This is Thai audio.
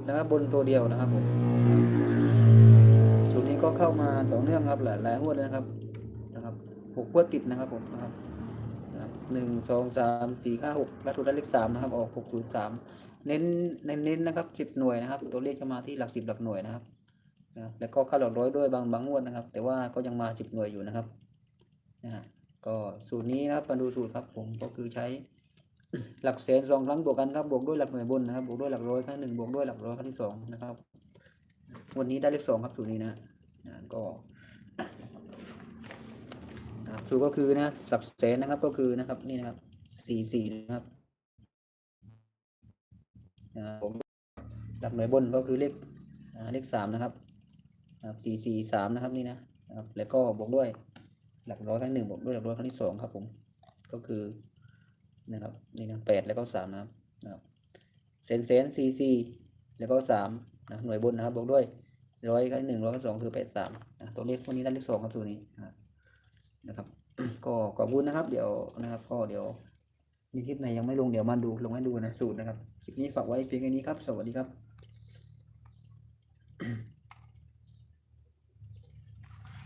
ตรนะครับบนตัวเดียวนะครับผมสูตรนี้ก็เข้ามาต่อเนื่องครับหลายหลายงวดเลยนะครับนะครับหกงวดติดนะครับผมนะครับหนึ่งสองสามสี่ห้าหกและถูกได้เลขสามนะครับ ออกหกศูนย์สามเน้นเน้นเน้นนะครับสิบหน่วยนะครับ ตัวเลขจะมาที่หลักสิบหลักหน่วยนะครับนะแล้วก็เข้าหลักร้อยด้วยบางบางงวดนะครับ แต่ว่าก็ยังมาสิบหน่วยอยู่นะครับนะฮะก็สูตรนี้นะครับมาดูสูตรครับผมก็คือใช้ หลักแสนสองครั้งบวกกันครับบวกด้วยหลักหน่วยบนนะครับบวกด้วยหลักร้อยครั้งหนึ่งบวกด้วยหลักร้อยครั้งที่สองนะครับ วันนี้ได้เลขสองครับสูตรนี้นะนะก็นะสูตรก็คือนะหลักแสนนะครับก็คือนะครับนี่นะครับสี่สี่นะครับนะผมหลักหน่วยบนก็คือเลขเลขสามนะครับครับสี่สี่สามนะครับนี่นะนะครับแล้วก็บวกด้วยหลักร้อยครั้งหนึ่งบวกด้วยหลักร้อยครั้งที่สองครับผมก็คือ นะครับนี่นะแปดแล้วก็สามนะครับเซนเซนซีซีแล้วก็สามนะหน่วยบนนะครับบวกด้วยร้อยกับหนึ่งร้อยกับสองคือแปดสามนะตัวเลขพวกนี้ได้เลขสองครับตัวนี้นะครับนะครับ ก็ขอบคุณนะครับ เดี๋ยวนะครับก็เดี๋ยวมีคลิปไหนยังไม่ลงเดี๋ยวมาดูลงให้ดูนะสูตรนะครับคลิปนี้ฝากไว้เพียงแค่นี้ครับ สวัสดีครับ